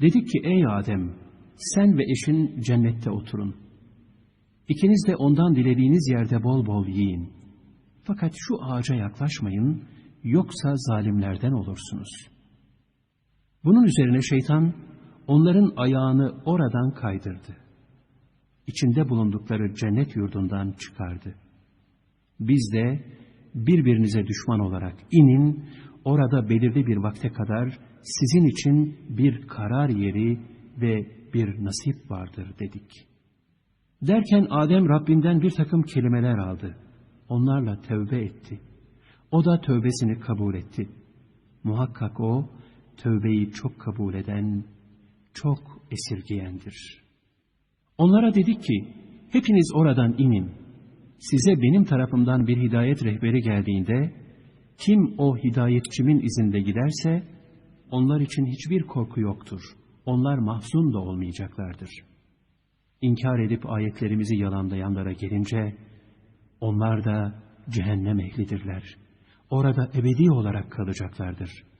Dedik ki ey Adem sen ve eşin cennette oturun. İkiniz de ondan dilediğiniz yerde bol bol yiyin. Fakat şu ağaca yaklaşmayın yoksa zalimlerden olursunuz. Bunun üzerine şeytan onların ayağını oradan kaydırdı. İçinde bulundukları cennet yurdundan çıkardı. Biz de birbirinize düşman olarak inin, orada belirli bir vakte kadar sizin için bir karar yeri ve bir nasip vardır dedik. Derken Adem Rabbinden bir takım kelimeler aldı. Onlarla tövbe etti. O da tövbesini kabul etti. Muhakkak o, tövbeyi çok kabul eden, çok esirgeyendir. Onlara dedik ki, hepiniz oradan inin. Size benim tarafımdan bir hidayet rehberi geldiğinde, kim o hidayetçimin izinde giderse, onlar için hiçbir korku yoktur. Onlar mahzun da olmayacaklardır. İnkar edip ayetlerimizi yalanlayanlara gelince, onlar da cehennem ehlidirler. Orada ebedi olarak kalacaklardır.''